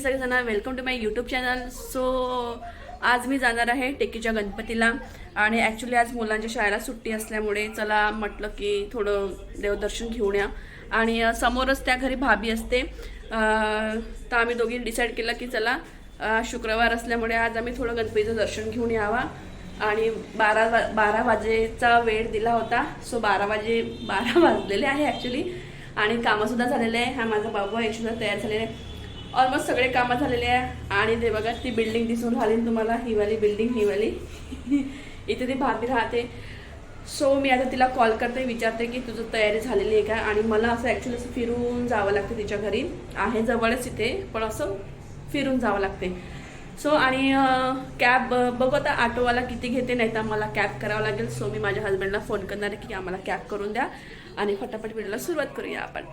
कसे सगळेजण welcome to my YouTube channel so आज मी जाणार आहे टेकीच्या गणपतीला. आणि ॲक्च्युली आज मुलांच्या शाळेला सुट्टी असल्यामुळे चला म्हटलं की थोडं देवदर्शन घेऊन या. आणि समोरच त्या घरी भाभी असते. तर आम्ही दोघी डिसाईड केलं की चला शुक्रवार असल्यामुळे आज आम्ही थोडं गणपतीचं दर्शन घेऊन यावा. आणि बारा वा बारा वाजेचा वेळ दिला होता. सो बारा वाजे बारा वाजलेले आहे ॲक्च्युली आणि कामंसुद्धा झालेले आहे. हा माझा बाबा एकसुद्धा तयार झालेला आहे. ऑलमोस्ट सगळे कामं झालेले आहे. आणि ते बघा ती बिल्डिंग दिसून राहिली तुम्हाला ही वाली बिल्डिंग ही वाली. इथे ती भाभी राहते. सो मी आता तिला कॉल करते विचारते की तुझं तयारी झालेली आहे का? आणि मला असं ॲक्च्युली असं फिरून जावं लागतं तिच्या घरी. आहे जवळच इथे पण असं फिरून जावं लागते. सो आणि कॅब बघू आता ऑटोवाला किती घेते नाही तर मला कॅब करावं लागेल. सो मी माझ्या हस्बंडला फोन करणार आहे की आम्हाला कॅब करून द्या. आणि फटाफट व्हिडिओला सुरुवात करूया आपण.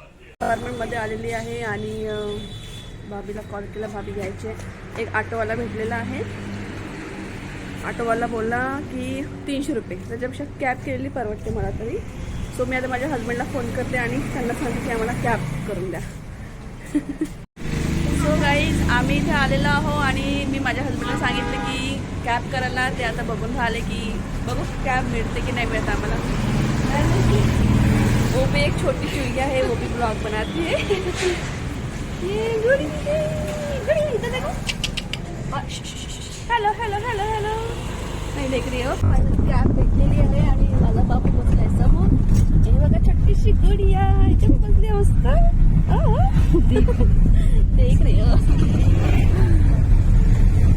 अपार्टमेंटमध्ये आलेली आहे आणि भाभीला कॉल केला. भाभी घ्यायचे. एक ऑटोवाला भेटलेला आहे. ऑटोवाला बोलला की तीनशे रुपये. त्याच्यापेक्षा कॅब केलेली परवडते मला तरी. सो मी आता माझ्या हजबंडला फोन करते आणि त्यांना सांगते की आम्हाला कॅब करून द्या. सो गाईज आम्ही इथे आलेलो आहो आणि मी माझ्या हजबंडला सांगितलं की कॅब करायला. ते आता बघून राहिले की बघू कॅब मिळते की नाही मिळत आम्हाला. वो भी एक छोटी चुईया है वो भी ब्लॉग बनाती है ये गुड़ी गुड़ी इधर देखो हॅलो हॅलो हॅलो हॅलो नाही देख रही हो कॅब भेटलेली आहे आणि माझा बाबू बसलाय समोर आणि बघा छोटीशी गुडिया ह्याच्यात बसली मस्त अहो, देख देख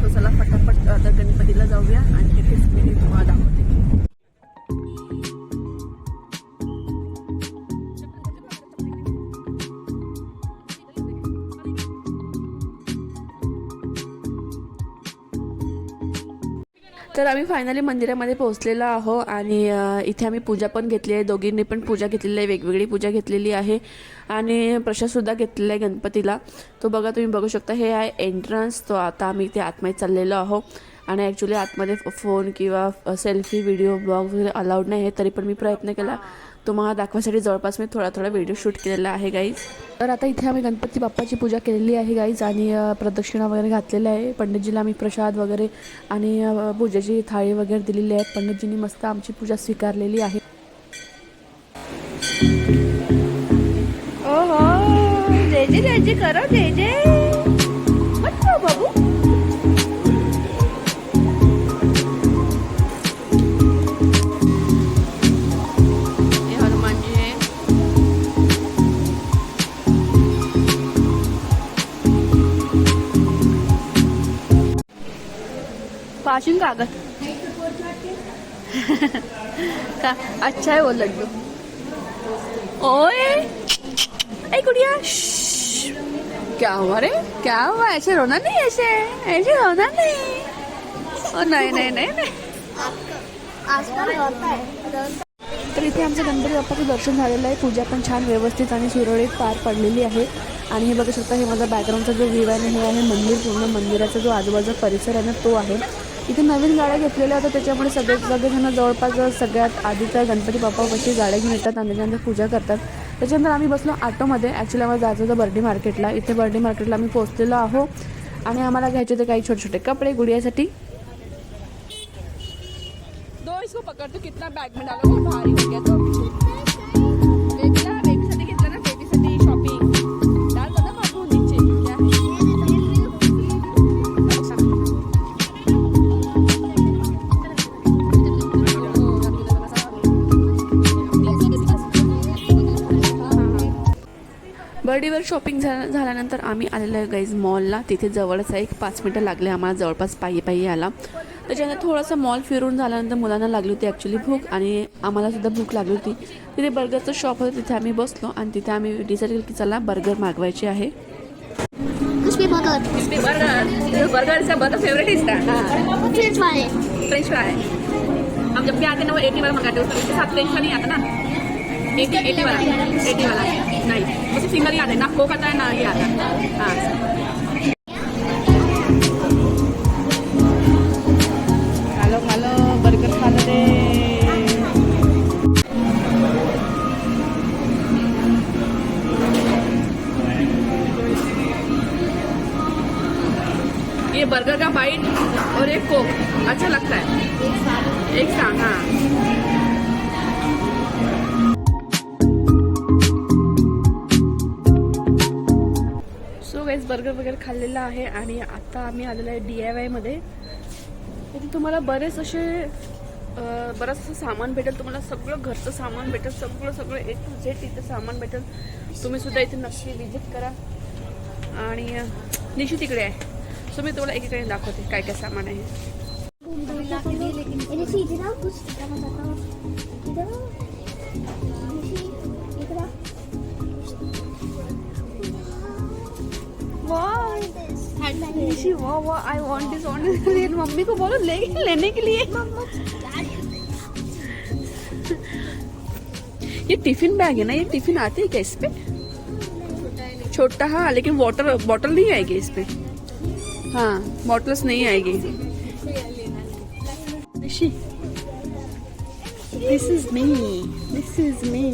तो चला फटाफट आता गणपतीला जाऊया आणि तिथेच मी तुम्हाला दाखवते. तर आम्ही फायनली मंदिरामध्ये पोहोचलेलो आहो आणि इथे आम्ही पूजा पण घेतली आहे. दोघींनी पण पूजा घेतलेली आहे. वेगवेगळी पूजा घेतलेली आहे आणि प्रसादसुद्धा घेतलेला आहे गणपतीला. तो बघा तुम्ही बघू शकता हे आहे एंट्रन्स तो आता आम्ही इथे आतमध्ये चाललेलो आहो आणि ॲक्च्युली आतमध्ये फोन किंवा सेल्फी व्हिडिओ ब्लॉग वगैरे अलाउड नाही आहे तरी पण मी प्रयत्न केला. तुम्हाला दाखवासाठी जवळपास मी थोडा थोडा व्हिडिओ शूट केलेला आहे गाईज तर आता इथे आम्ही गणपती बाप्पाची पूजा केलेली आहे गाईज आणि प्रदक्षिणा वगैरे घातलेल्या आहे. पंडितजीला आम्ही प्रसाद वगैरे आणि पूजेची थाळी वगैरे दिलेली आहे पंडितजींनी मस्त आमची पूजा स्वीकारलेली आहे. ओहो जय जय जय जय करो जय जय बाबू. पाशिंग कागज का? अच्छा आहे वो लड्डू. ओए! ए गुड़िया! क्या हुआ रे? क्या हुआ? ऐसे रोना नहीं ऐसे? ऐसे रोना नहीं। ओ नहीं नहीं नहीं तर इथे आमचं गणपती बाप्पाचं दर्शन झालेलं आहे. पूजा पण छान व्यवस्थित आणि सुरळीत पार पडलेली आहे. आणि हे बघू शकता हे माझा बॅकग्राऊंडचा जो व्ह्यू आहे हे आहे मंदिर. पूर्ण मंदिराचा जो आजूबाजूचा परिसर आहे ना तो आहे. इथे नवीन गाड्या घेतलेल्या होत्या त्याच्यामुळे सगळे सगळेजण जवळपास सगळ्यात आधीच्या गणपती बाप्पापाशी गाड्या घेऊन येतात आणि त्यांच्या पूजा करतात. त्याच्यानंतर आम्ही बसलो ऑटोमध्ये. ॲक्च्युली आम्हाला जायचं होतं बर्डी मार्केटला. इथे बर्डी मार्केटला आम्ही पोहोचलेलो आहो आणि आम्हाला घ्यायचे होते काही छोटे छोटे कपडे गुडियासाठी. दो इसको पकड़ तो कितना बैग में डालो भारी हो गया बर्डीवर शॉपिंग झाल्या झाल्यानंतर आम्ही आलेलो आहे गाईज मॉलला तिथे जवळच आहे एक पाच मिनटं लागले आम्हाला जवळपास पायी पायी आला त्याच्यानंतर थोडासा मॉल फिरून झाल्यानंतर मुलांना लागली होती ॲक्च्युली भूक आणि आम्हाला सुद्धा भूक लागली होती. तिथे बर्गरचं शॉप होतं तिथे आम्ही बसलो आणि तिथे आम्ही डिसाईड केलं की चला बर्गर मागवायचे आहे. फ्रेंच फ्राई हम जब भी आते ना वो एटी वाला मंगाते साथ फ्रेंच फ्राई नहीं आता ना. एटी एटी वाला। एटी वाला। नहीं मुझे सिंगल ही आता है ना कोक आता है ना ये आता है। हाँ। ये बर्गर का बाइट और एक कोक अच्छा लगता है। एक सांग हाँ। सो वेज बर्गर वगैरे खाल्लेला आहे आणि आता आम्ही आलेलो आहे डी आय वायमध्ये तिथे तुम्हाला बरेच असे बरंचसं सामान भेटेल. तुम्हाला सगळं घरचं सामान भेटेल. सगळं सगळं ए टू झेड इथे सामान भेटेल. तुम्ही सुद्धा इथे नक्की विजिट करा. आणि निशी तिकडे आहे. सो मी तुम्हाला एकीकडे दाखवते काय काय सामान आहे. निशी वाह वाह I want this on mummy को बोलो ले लेने के लिए। ये टिफ़िन बैग है ना? ये टिफ़िन आते हैं क्या इस पे? छोटा हाँ लेकिन वाटर बॉटल नहीं आएगी इस पे। हाँ बॉटल्स नहीं आएगी। Nishi this is me this is me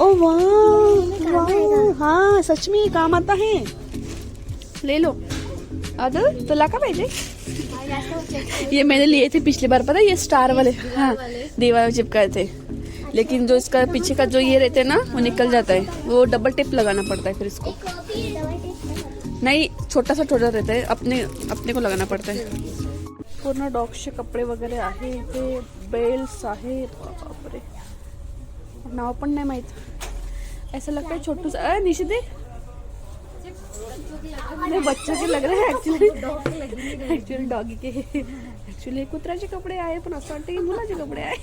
ओ वाह हाँ सच में ये काम आता है। ले लो। अदर तुला का पाहिजे? ये मैंने लिए थे पिछली बार, पता ये स्टार वाले। हाँ दीवार चिपकाए थे। लेकिन जो इसका पीछे का जो ये रहते हैं ना, वो निकल जाता है। वो डबल टेप लगाना पड़ता है फिर इसको। नहीं छोटा सा छोटा रहता है। अपने अपने को लगाना पड़ता है। पूर्ण डॉग्सचे कपडे वगैरे आहे इथे बेल्स आहे, बापरे। नाव पण नाही माहित। ऐसा लगता है छोटू सा अरे दे नहीं बच्चों के लग रहे हैं डॉगी के। ऍक्च्युली कुत्र्याचे कपडे आहे पण असं वाटतं की मुलाचे कपडे आहे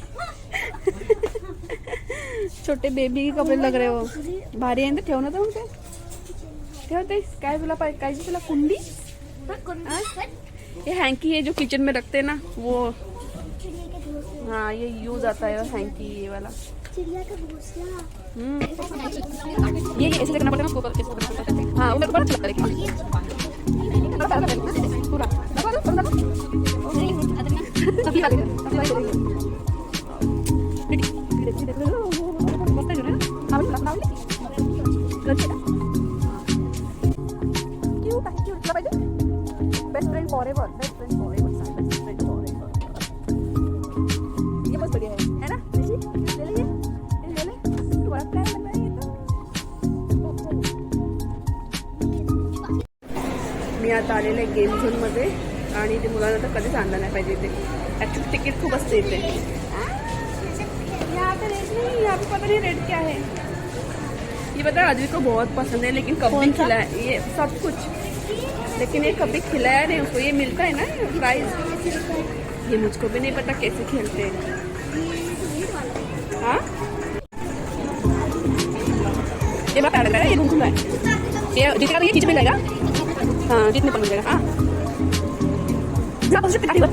छोटे बेबी के कपडे लग रहे हो भारी आहे ना ठेव ना तर ते ठेवते काय तुला पाहिजे काय तुला कुंडी? हाँ? ये हैंकी है जो किचन में रखते ना वो हाँ ये यूज आता है हैंकी ये वाला। चिड़िया का घोंसला हम्म। ये ये ऐसे करना पड़ता है ना उसको करके इसको करना पड़ता है हाँ ऊपर ऊपर चलता है पूरा। अभी आ गया अप्लाई करेंगे मस्त आहे ना। आवडली तुला आवडली गरजे का क्यूट आहे क्यूट तुला पाहिजे best friend for ever best friend for एवर आलेले आहे गेम झोनमध्ये आणि ते मुलांना तर कधीच आणलं नाही पाहिजे इथे. ॲक्च्युली तिकीट खूप असते इथे. यहाँ पे रेट नहीं यहाँ पे पता नहीं रेट क्या है ये पता है आदमी को बहुत पसंद है लेकिन कभी खिलाया ये सब कुछ. लेकिन ये कभी खिलाया नहीं उसको. ये मिलता है ना प्राइस ये मुझको भी नहीं पता कैसे खेलते हैं। हाँ? ये बात लग रहा है ये घूम रहा है। ये जीतेगा तो ये खींच में जाएगा हाँ जीतने पर मिल जाएगा। हाँ। जा, बस गाड़ी पर।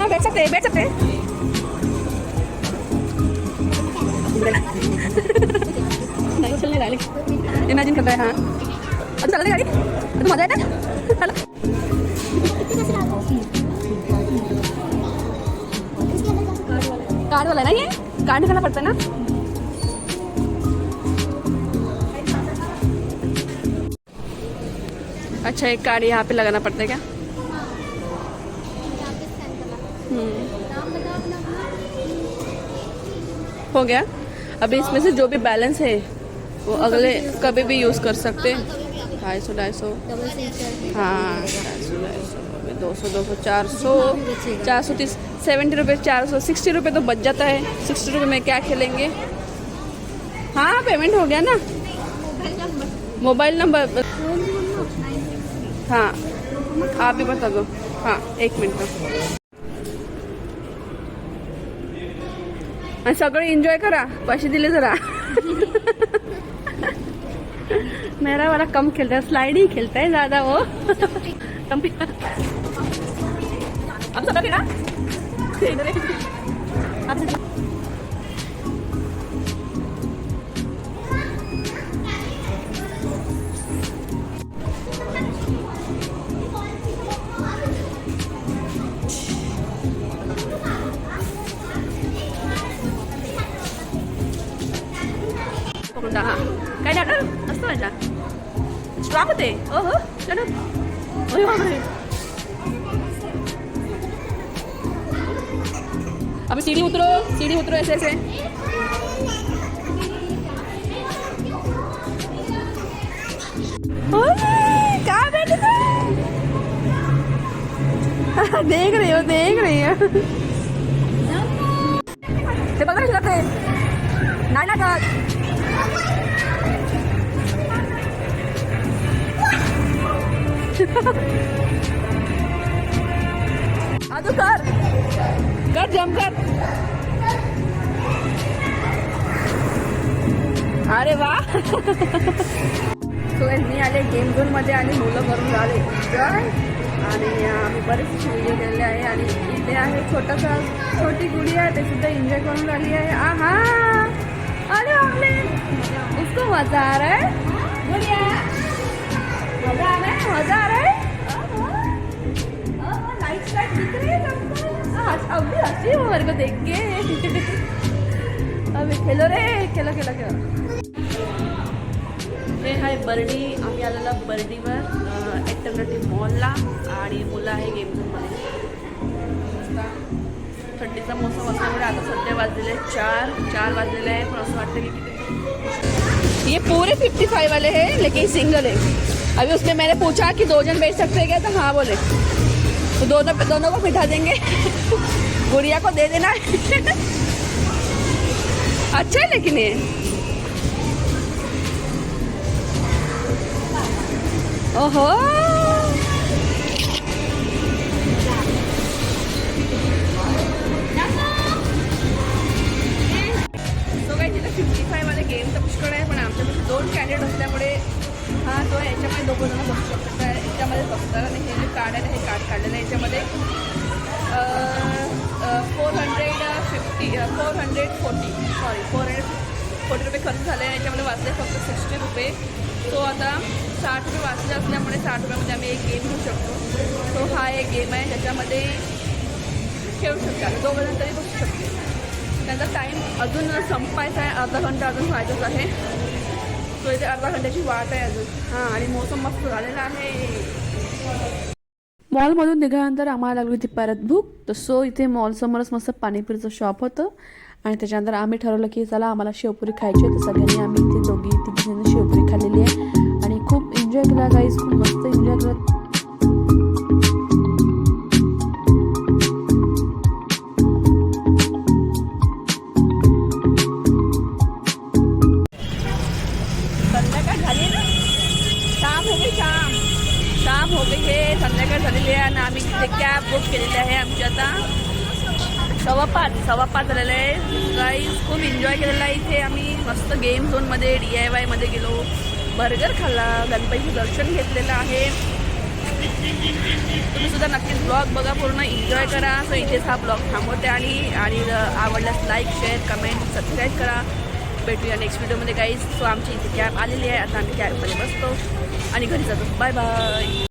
हाँ बैठ सकते हैं बैठ सकते हैं। नहीं वो चलने रहा है इमेजिन कर रहा है हाँ। अब चला दे गाड़ी। तो मजा आएगा चलो। कार्ड वाला है ना ये? कार्ड निकालना पड़ता है ना? अच्छा एक कार्ड यहाँ पे लगाना पड़ता है क्या? हम्म। हो गया? अभी इसमें से जो भी बैलेंस है, वो अगले कभी भी यूज़ कर सकते हैं। ढाई सौ ढाई सौ। हाँ ढाई सौ ढाई सौ। दो सौ दो सौ, चार सौ। चार सौ तीस सेवेंटी रुपये, चार सौ सिक्सटी रुपये तो बच जाता है। सिक्सटी रुपये में क्या खेलेंगे? हाँ पेमेंट हो गया ना? मोबाइल नंबर हाँ. आप ही बता दो हाँ एक मिनट. आणि सगळं एन्जॉय करा. पैसे दिले जरा. मेरा वाला कम खेलता है. स्लाइड ही खेलता है ज्यादा वो. कम अब सब खेला अभी सीढ़ी उतरो सीढ़ी उतरो ऐसे ऐसे ओए, कहाँ बैठे देख रही हो देख रही हो ते बघा कशी करते नाही ना का अजून कर कर जम कर. अरे वा. सो मी आले गेम झोनमध्ये आणि मुलं करून आले. आणि आम्ही बरेच व्हिडिओ केलेले आहे आणि इथे आहे छोटासा छोटी गुडी आहे ते सुद्धा एन्जॉय करून राहिली आहे. आहा! अरे बापरे उसको मजा आ रहा है? गुड़िया. मजा आ रहा है? मजा आ रहा है? हँसी हो मेरे को देख के। खेलो रे खेलो खेलो खेलो। हे आहे बर्डी आम्ही आलेला बर्डीवर ॲटर्नेटिव्ह मॉलला आणि मुलं आहे गेम झोनमध्ये थंडीचा मोसम असल्यामुळे आता सध्या वाजलेले चार चार वाजलेले आहे पण असं वाटतं की ये पूरे फिफ्टी फाइव वाले हैं लेकिन सिंगल है। अभी उसमें मैंने पूछा कि दो जन बैठ सकते हैं क्या? तो हाँ बोले। तो दोनों दोनों को बिठा देंगे। गुड़िया को दे देना। अच्छा है लेकिन ये। ओहो। साठ रुपये वाचले असल्यामुळे साठ रुपयामध्ये आम्ही एक गेम घेऊ शकतो. सो हा एक गेम आहे ज्याच्यामध्ये खेळू शकतो दोघं जण तरी बसू शकते. त्यांचा टाईम अजून संपायचा आहे अर्धा घंटा अजून व्हायचाच आहे. सो इथे अर्धा घंट्याची वाट आहे अजून. हां आणि मोसम मस्त झालेला आहे. मॉलमधून निघाल्यानंतर आम्हाला लागली होती परत भूक. तर सो इथे मॉलसमोरच मस्त पाणीपुरीचं शॉप होतं. आणि त्याच्यानंतर आम्ही ठरवलं की चला आम्हाला शेवपुरी खायची तर सगळ्यांनी आम्ही इथे दोघी तिघी शेवपुरी खाल्लेली आहे. एन्जॉय केला गाईज खूप मस्त एन्जॉय केला संध्याकाळ झाली ना? शाम हो गई शाम शाम हो. संध्याकाळ झालेली आहे आणि आम्ही तिथे कॅब बुक केलेली आहे आमची आता. सव्वा पाच सव्वा पाच झालेलं आहे. गाईज खूप एन्जॉय केलेला आहे इथे. आम्ही मस्त गेम झोनमध्ये डी आय वायमध्ये गेलो. बर्गर खाल्ला गणपतीचं दर्शन घेतलेलं आहे. तुम्ही सुद्धा नक्कीच ब्लॉग बघा पूर्ण एन्जॉय करा. सो इथेच हा ब्लॉग थांबवते आणि आणि आवडल्यास लाईक शेअर कमेंट सबस्क्राईब करा. भेटूया नेक्स्ट व्हिडिओमध्ये काहीच सो आमची इथे कॅब आलेली आहे. आता आम्ही कॅबमध्ये बसतो. आणि घरी जातो. Bye bye